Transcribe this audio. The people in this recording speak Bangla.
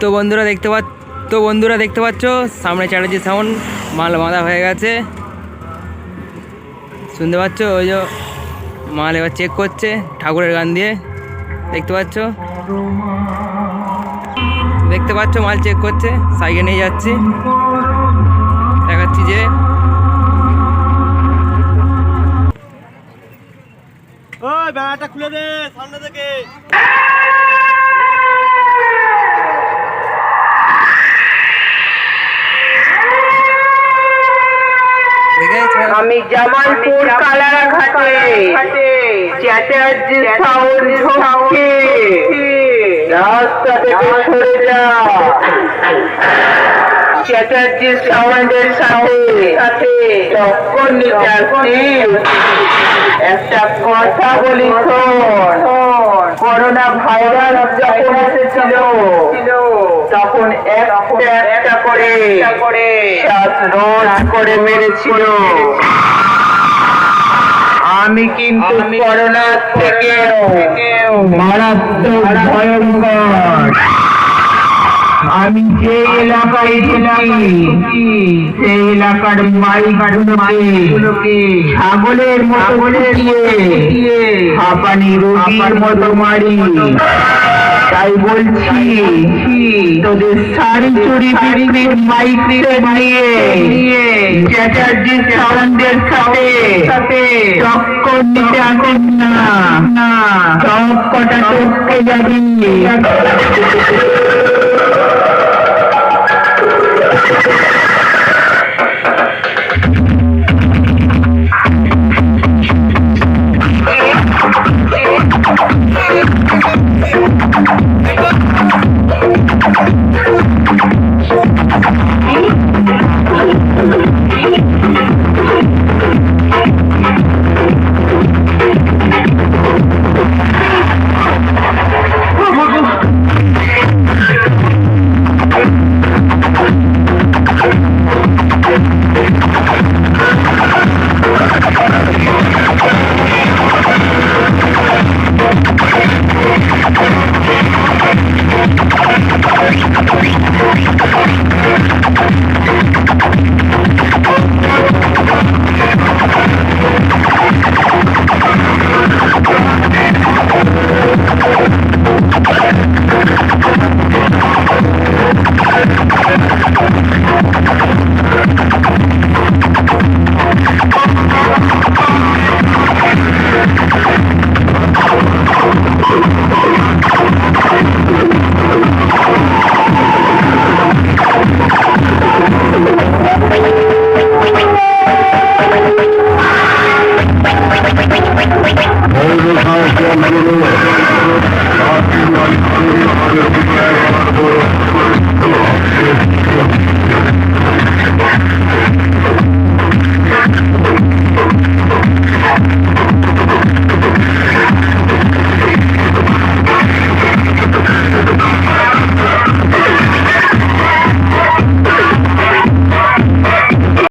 তো বন্ধুরা দেখতে পাচ্ছ, তো বন্ধুরা দেখতে পাচ্ছ, সামনে চ্যাটার্জি সাউন্ড মাল বাঁধা হয়ে গেছে। শুনতে পাচ্ছ, ওই যে মাল এবার চেক করছে, ঠাকুরের গান দিয়ে। দেখতে পাচ্ছ? দেখতে পাচ্ছ, মাল চেক করছে, সাইকেল নিয়ে যাচ্ছি। দেখাচ্ছি যে ওই খুলে দে, সামনে থেকে। আমি জামালপুর কালারাঘাটে। চ্যাটার্জি সাউন্ড ঢোকে রাস্তা থেকে সরে যা। চ্যাটার্জি সাউন্ডের সাথে। নিতে একটা কথা বলি শোন। করোনা ভাইরাস যখন এসেছিল তখন একটা একটা করে। করে মেরেছিল। আমি কিন্তু করোনা থেকে মারাত্মক ভয়ঙ্কর। আমি যে এলাকায় ছিলাম সেই এলাকার মাইকগুলোকে ছাগলের মতো দিয়ে হাঁপানি রোগীর মতো মারি। তাই বলছি, তোদের সারি চুরি বিড়ির মাইক নিয়ে চ্যাটার্জি সাউন্ডের সাথে নিতে আসেন না না টপকে যাবি।